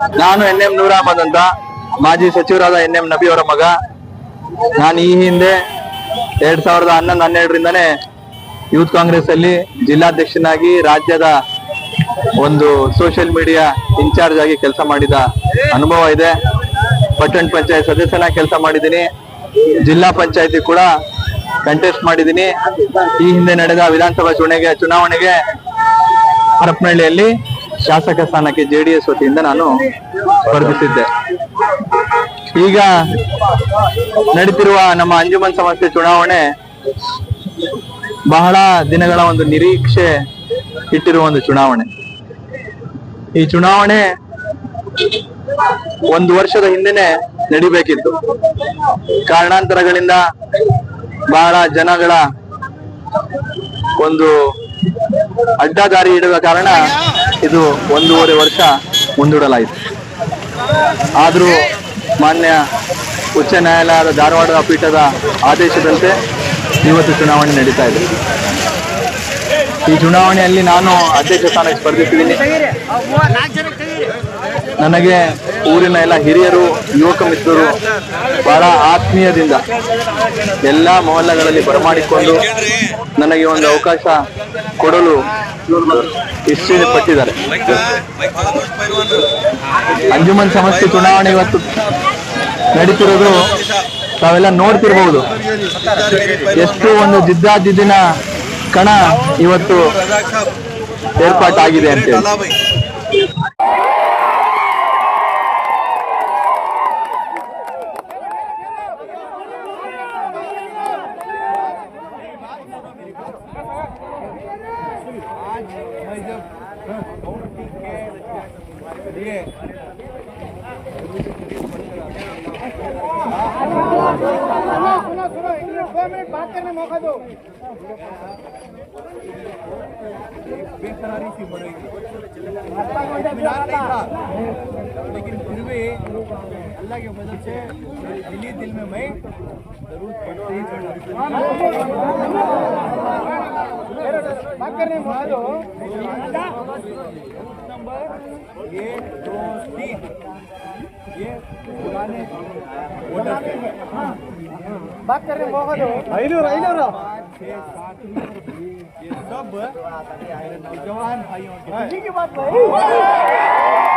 ನಾನು N M ನೂರ್ ಅಂತ ಮಾಜಿ ಸಚಿವರಾದ ಎನ್ ಎಂ ನಬಿ ಅವರ ಮಗ. ನಾನು ಈ ಹಿಂದೆ ಎರಡ್ ಸಾವಿರದ ಹನ್ನೊಂದು ಹನ್ನೆರಡರಿಂದನೇ ಯೂತ್ ಕಾಂಗ್ರೆಸ್ ಅಲ್ಲಿ ಜಿಲ್ಲಾಧ್ಯಕ್ಷನಾಗಿ ರಾಜ್ಯದ ಒಂದು ಸೋಷಿಯಲ್ ಮೀಡಿಯಾ ಇನ್ಚಾರ್ಜ್ ಆಗಿ ಕೆಲಸ ಮಾಡಿದ ಅನುಭವ ಇದೆ. ಪಟ್ಟಣ ಪಂಚಾಯತ್ ಸದಸ್ಯನ ಕೆಲಸ ಮಾಡಿದ್ದೀನಿ. ಜಿಲ್ಲಾ ಪಂಚಾಯತಿ ಕೂಡ ಕಂಟೆಸ್ಟ್ ಮಾಡಿದ್ದೀನಿ. ಈ ಹಿಂದೆ ನಡೆದ ವಿಧಾನಸಭಾ ಚುನಾವಣೆಗೆ ಚುನಾವಣೆಗೆ ಹರಪನಹಳ್ಳಿಯಲ್ಲಿ ಶಾಸಕ ಸ್ಥಾನಕ್ಕೆ ಜೆಡಿಎಸ್ ವತಿಯಿಂದ ನಾನು ಸ್ಪರ್ಧಿಸಿದ್ದೆ. ಈಗ ನಡೀತಿರುವ ನಮ್ಮ ಅಂಜುಮನ್ ಸಮಸ್ಯೆ ಚುನಾವಣೆ ಬಹಳ ದಿನಗಳ ಒಂದು ನಿರೀಕ್ಷೆ ಇಟ್ಟಿರುವ ಒಂದು ಚುನಾವಣೆ. ಈ ಚುನಾವಣೆ ಒಂದು ವರ್ಷದ ಹಿಂದೆನೆ ನಡಿಬೇಕಿತ್ತು. ಕಾರಣಾಂತರಗಳಿಂದ ಬಹಳ ಜನಗಳ ಒಂದು ಅಡ್ಡದಾರಿ ಇಡುವ ಕಾರಣ ಇದು ಒಂದೂವರೆ ವರ್ಷ ಮುಂದೂಡಲಾಯಿತು. ಆದರೂ ಮಾನ್ಯ ಉಚ್ಚ ನ್ಯಾಯಾಲಯದ ಧಾರವಾಡ ಪೀಠದ ಆದೇಶದಂತೆ ಇವತ್ತು ಚುನಾವಣೆ ನಡೀತಾ ಇದೆ. ಈ ಚುನಾವಣೆಯಲ್ಲಿ ನಾನು ಅಧ್ಯಕ್ಷ ಸ್ಥಾನಕ್ಕೆ ಸ್ಪರ್ಧಿಸಿದ್ದೀನಿ. ನನಗೆ ಊರಿನ ಎಲ್ಲ ಹಿರಿಯರು, ಯುವಕ ಮಿತ್ರರು ಬಹಳ ಆತ್ಮೀಯದಿಂದ ಎಲ್ಲ ಮೊಹಲ್ಲಗಳಲ್ಲಿ ಬರಮಾಡಿಕೊಂಡು ನನಗೆ ಒಂದು ಅವಕಾಶ ಕೊಡಲು ಇಚ್ಛೆ ಪಟ್ಟಿದ್ದಾರೆ. ಅಂಜುಮನ್ ಸಮಸ್ಯೆ ಚುನಾವಣೆ ಇವತ್ತು ನಡೀತಿರೋದು ತಾವೆಲ್ಲ ನೋಡ್ತಿರ್ಬಹುದು ಎಷ್ಟು ಒಂದು ಜಿದ್ದಾಜಿದ್ದಿನ ಕಣ ಇವತ್ತು ಏರ್ಪಾಟಾಗಿದೆ ಅಂತೇಳಿ. आज मैं जब काउंटी के लिए दो मौका दो सी बढ़ेगी लेकिन फिर भी अल्लाह के मदद से दिल्ली दिल में मैं ज़रूर पढ़ते ही करने दो नंबर ये दो तीन ये पुराने वोटर थे बात करने मौका दो ऐनूर ऐनूर छः सात ये सब जवान भाइयों की बात नहीं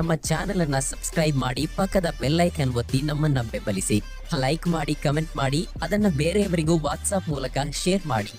ನಮ್ಮ ಚಾನೆಲ್ ಅನ್ನ ಸಬ್ಸ್ಕ್ರೈಬ್ ಮಾಡಿ ಪಕ್ಕದ ಬೆಲ್ಲೈಕನ್ ಒತ್ತಿ ನಮ್ಮನ್ನ ಬೆಂಬಲಿಸಿ. ಲೈಕ್ ಮಾಡಿ ಕಮೆಂಟ್ ಮಾಡಿ, ಅದನ್ನ ಬೇರೆಯವರಿಗೂ ವಾಟ್ಸ್ಆಪ್ ಮೂಲಕ ಶೇರ್ ಮಾಡಿ.